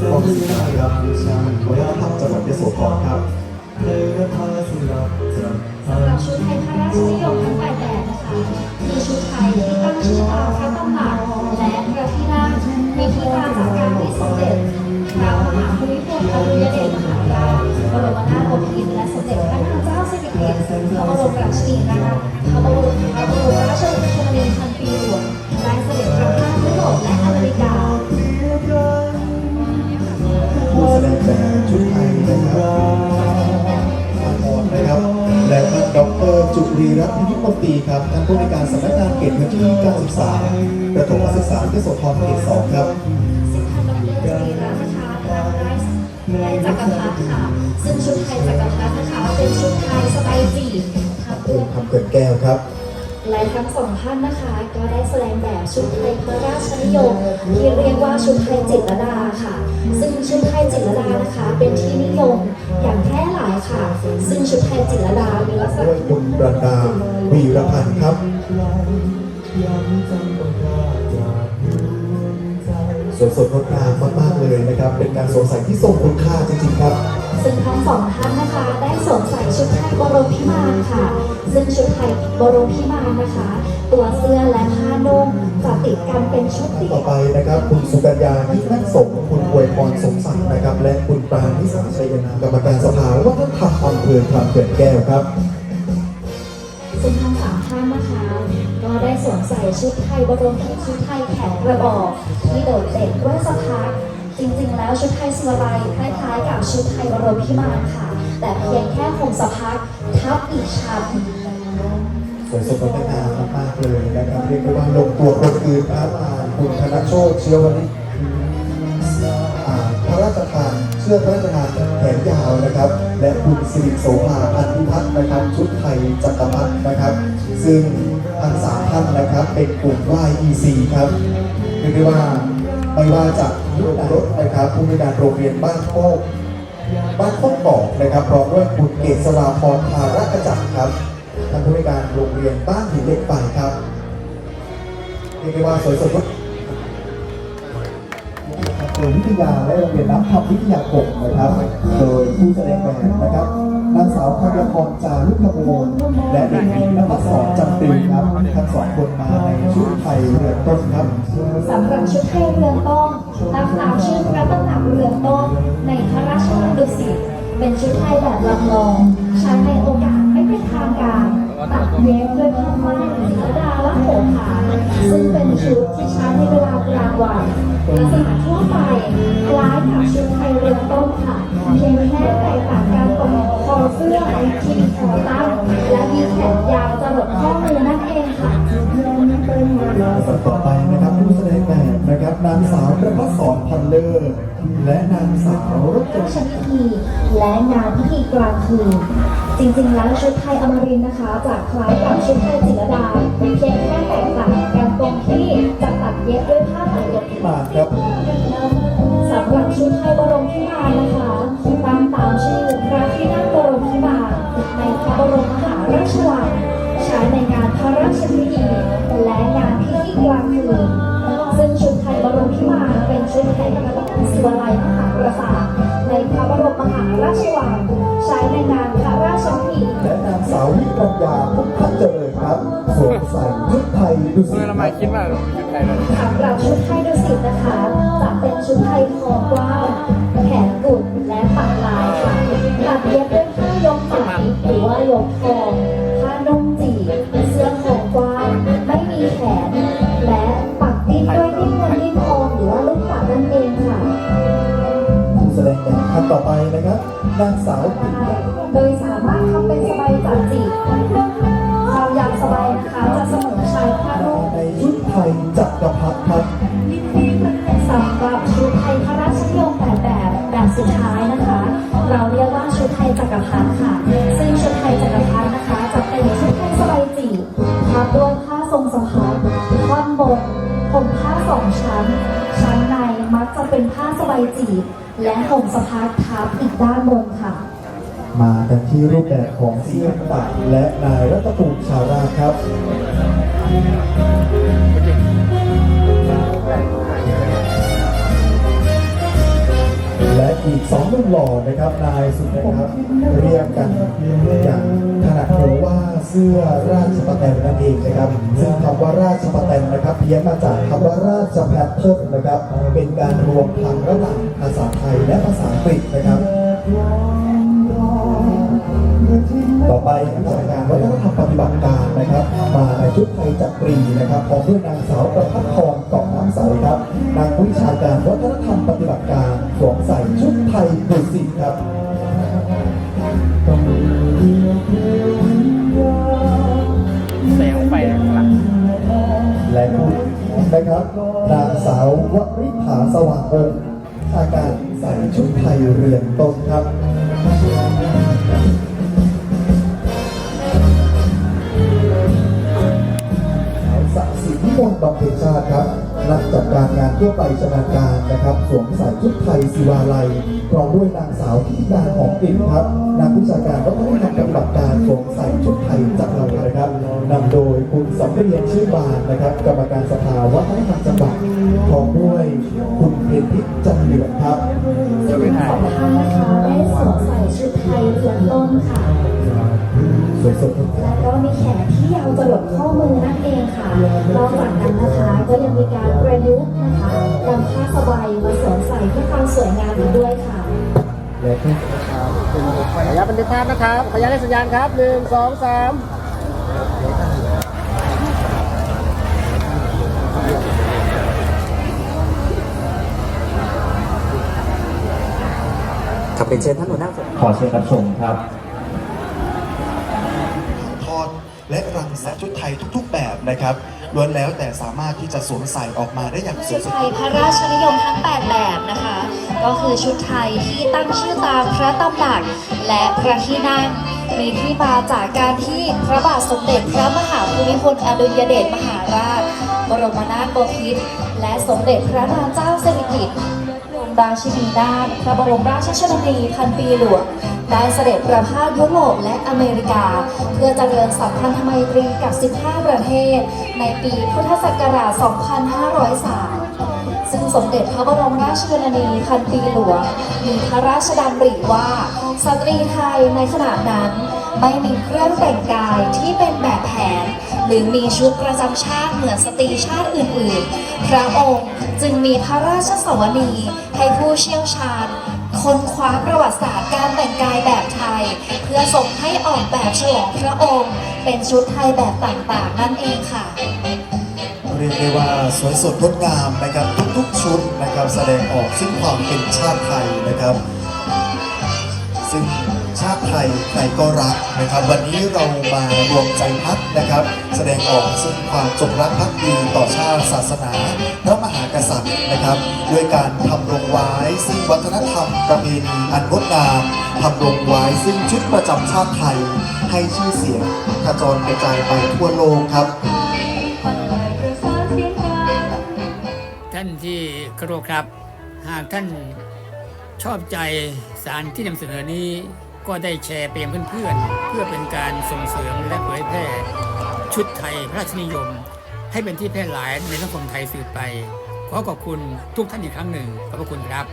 กองศิลป์ครับวัฒนธรรมจังหวัดยโสธรครับสำหรับชุดไทยพระราชนิยมทั้งแปดแบบนะคะมีชุดไทยที่ตั้งชื่อตามพระตำหนักและพระที่นั่งมีที่มาจากการที่สมเด็จพระมหาภูมิพลอดุลยเดชมหาราชบรมนาถบพิตรและสมเด็จพระนางเจ้าสิริกิติ์พระบรมราชินีนาถ ท่านผู้ในวยการสำนักงานเขตพื้นที่การศึกษาประถมศึกษายโสธรเขตสองครับซึ่งท่านดรสรีรัตน์นะคะได้ได้จักรพรรดิค่ะ ซึ่งชุดไทยจักรพรรดินะคะ เป็นชุดไทยสบายจีบทับคุด้วณยคำเกิดแก้วครับ และทั้งสองท่านนะคะ ก็ได้แสดงแบบชุดไทยพระราชนิยมที่เรียกว่าชุดไทยจิตรดาค่ะ ซึ่งชุดไทยจิตรดานะคะ เป็นที่นิยมอย่างแพร่หลายค่ะ ซึ่งชุดไทยจิตรดามีลักษณะ ด้วยคุณบรันดาวีรพันธ์ครับ สวยสดงดงามมากๆเลยนะครับ เป็นการสวมใส่ที่ทรงคุณค่าจริงๆครับ ซึ่งทั้งสองท่านนะคะ ได้สวมใส่ชุดไทยบรมพิมานค่ะ ซึ่งชุดไทยบรมพิมานนะคะ ตัวเสื้อและผ้านุ่งจะติดกันเป็นชุดเดีต่ยอวไปนะครับ คุณสุกัญญาที่นั่งสมคุณอวยพรสมศักดิ์นะครับ และคุณปราณนิสาชัยนามกรรมการสภาวัฒนธรรมอำเภอคลำเขื่อนแก้วครับซึ่งทั้งสามท่านนะคะ ก็ได้สวมใส่ชุดไทยบรมชุดไทยแขนกระบอกที่โดดเด่นด้วยสะพัดจ ริงๆ แล้วชุดไทยสุรายคล้ายๆ กับชุดไทยบรมพิมานค่ะ แต่เพียงแค่ห่มสะพัดทับอีกชั้นสวยสดงดงามมากๆเลยนะครับเรียกได้ว่าลงตัวคนอื่นครับอ่าคุณธนโชตเชื้อวณิชอ่าพระราชทานเสื้อพระราชทานแขนยาวนะครับ และคุณสิริโสภาอันพิพัฒน์นะครับชุดไทยจักรพรรดินะครับ ซึ่งทั้งสามท่านนะครับเป็นกลุ่ม YEC ครับเรียกได้ว่า ไม่ว่าจะยุทธรถนะครับผู้มีการโรงเรียนบ้านโคกบ้านโคกบอกนะครับพร้อมด้วยคุณเกษราพรภารักจักรครับท่านผู้ในการโรงเรียนบ้านหินเหล็กไฟครับเรียกได้ว่าสวยสดงด โรงวิทยาและโรงเรียนน้ำธรรมวิทยาคมนะครับ โดยผู้แสดงแบบนะครับนางสาวธัญพรจารุขมูลและเด็กหญิงนภัสสรจันติครับทั้งสองคนมาในชุดไทยเรือนต้นครับสำหรับชุดไทยเรือต้นตามตามชื่อพระตำหนักเรือต้นในพระราชวังดุสิตเป็นชุดไทยแบบลำลองใช้ในโอกาสไม่เป็นทางการตัดเย็บด้วยผ้าไหมศิลดาและโขงขาซึ่งเป็นชุดที่ใช้ในเวลา กลางวันลักษณะทั่วไปคล้ายกับชุดไทยเรืองต้นค่ะ เพียงแค่แตกต่างกันตรงคอเสื้อที่มีคอตั้งและมีแขนยาวจะหลดข้อมือนั่นเองค่ะสัปต่อไปนะครับผู้แสดงแบบนะครับนางสาวประภัสสรพันเลอร์และนางสาวรจรานาชพิธีและงานพิธีกลางคืนจริงๆแล้วชุดไทยอมรินนะคะจะคล้ายกับชุดไทยจิรดาเพียงแค่แตกต่างกันตรงที่จะ เย็บด้วยผ้าไหมยกที่มาครับสำหรับชุดไทยบรมพิมานนะคะตามตามชื่อพระที่นั่งบรมพิมานในพระบรมมหาราชวังใช้ในงานพระราชพิธีและงานพิธีกลางคืนซึ่งชุดไทยบรมพิมานเป็นชุดไทยพระบรมศิวลัยมหาปราสาทในพระบรมมหาราชวังใช้ในงานพระราชพิธีและนางสาววิปัญญาพุทธ ครับสวมใส่ชุดไทยดุสิเมื่ตอเรามาคิดว่าเราชุดไทยเราสำหรับชุดไทยดุสิตนะคะจะเป็นชุดไทยคอกว้างแขนกุดและปักลายค่ะตัดเย็บด้วยผ้ายกไหมหรือว่ายกทองผ้านุ่งจีบเสื้อคอกว้างไม่มีแขน และปักดิ้นด้วยดิ้นเงินดิ้นทองหรือว่าลูกปัดนั่นเองค่ะผู้แสดงแบบท่านต่อไปนะครับนางสาว เป็นผ้าสบายจีบและห่มสะพายทับอีกด้านบนค่ะ มากันที่รูปแบบของเสื้อปักและนายรัตภูมิชาวราชครับ อีกสองหนุ่มหล่อนะครับนายสุดนะครับเรียกกันอย่างถนัดหูว่าเสื้อราชประแตนนั่นเองนะครับซึ่งคำว่าราชประแตนนะครับเพี้ยนมาจากคำว่าราชแพทเทิร์นนะครับ เป็นการรวมพลังระหว่างภาษาไทยและภาษาอังกฤษนะครับ นะครับ นางสาววริภาสว่างองค์อาการใส่ชุดไทยเรือนต้นครับสะสิวิมลบำเพ็ญชาติครับนักจัดการงานทั่วไปชำนาญการนะครับสวมใส่ชุดไทยศิวาลัยพร้อมด้วยนางสาวที่การหอมกลิ่นครับนักวิชาการวัฒนธรรมปฏิบัติการสวมใส่ชุดไทยจักรวาลนะครับนำโดย สำเรียงชื่อบานนะครับ กรรมการสภาวัฒนธรรมจังหวัดพร้อมด้วยคุณเพนพิษจันเหลืองครับซึ่งทั้งสองท่านนะคะได้สวมใส่ชุดไทยเรือนต้นค่ะ สวยสดงดงาแล้มวก็มีแขนที่ยาวจรดข้อมือนั่นเองค่ะนอกจากนั้นนะคะก็ยังมีการประยุกต์นะคะนำผ้าสบายมาสวมใส่เพื่อความสวยงามอีกด้วยค่ะและผู้ครับขออนุญาตบันทึกภาพนะครับ ขออนุญาตให้สัญญาณครับหนึ่งสองสาม ครับเป็นเชิญท่านหัวหน้าฝ่ายขอเชิญรับชมครับทอดและรังสรรค์ชุดไทยทุก ๆ แบบนะครับล้วนแล้วแต่สามารถที่จะสวมใส่ออกมาได้อย่างสชุวยดสดไทยพระราชนิยมทั้ง 8 แบบนะคะ ก็คือชุดไทยที่ตั้งชื่อตามพระตำหนักและพระที่นั่งมีที่มาจากการที่พระบาทสมเด็จพระมหาภูมิพลอดุลยเดชมหาราช บรมนาถบพิตรและสมเด็จพระนางเจ้าสิริกิติ์ ราชินีนาถพระบรมราชชนนีพันปีหลวงได้เสด็จประพาสยุโรปและอเมริกา เพื่อเจริญสัมพันธไมตรีกับ 15 ประเทศ ในปีพุทธศักราช 2503 ซึ่งสมเด็จพระบรมราชชนนีพันปีหลวงมีพระราชดำริว่าสตรีไทยในขณะนั้น ไม่มีเครื่องแต่งกายที่เป็นแบบแผน หรือมีชุดประจำชาติเหมือนสตรีชาติอื่นๆ พระองค์จึงมีพระราชสวนีให้ผู้เชี่ยวชาญค้นคว้าประวัติศาสตร์การแต่งกายแบบไทย เพื่อส่งให้ออกแบบฉลองพระองค์ เป็นชุดไทยแบบต่างๆ นั่นเองค่ะเรียกได้ว่าสวยสดงดงามนะครับทุกๆชุดนะครับแสดงออกซึ่งความเป็นชาติไทยนะครับ ซึ่ง ชาติไทยใครก็รักนะครับ วันนี้เรามารวมใจพักนะครับ แสดงออกซึ่งความจงรักภักดีต่อชาติศาสนาพระมหากษัตริย์นะครับ ด้วยการทำรงไว้ซึ่งวัฒนธรรมประเพณีอันงดงามทำรงไว้ซึ่งชุดประจำชาติไทย ให้ชื่อเสียงกระจรกระจายไปทั่วโลกครับท่านที่เคารพครับ หากท่านชอบใจสารที่นำเสนอนี้ ก็ได้แชร์ไปยังเพื่อนๆ เพื่อเป็นการส่งเสริมและเผยแพร่ชุดไทยพระราชนิยม ให้เป็นที่แพร่หลายในสังคมไทยสืบไป ขอขอบคุณทุกท่านอีกครั้งหนึ่งขอบพระคุณครับ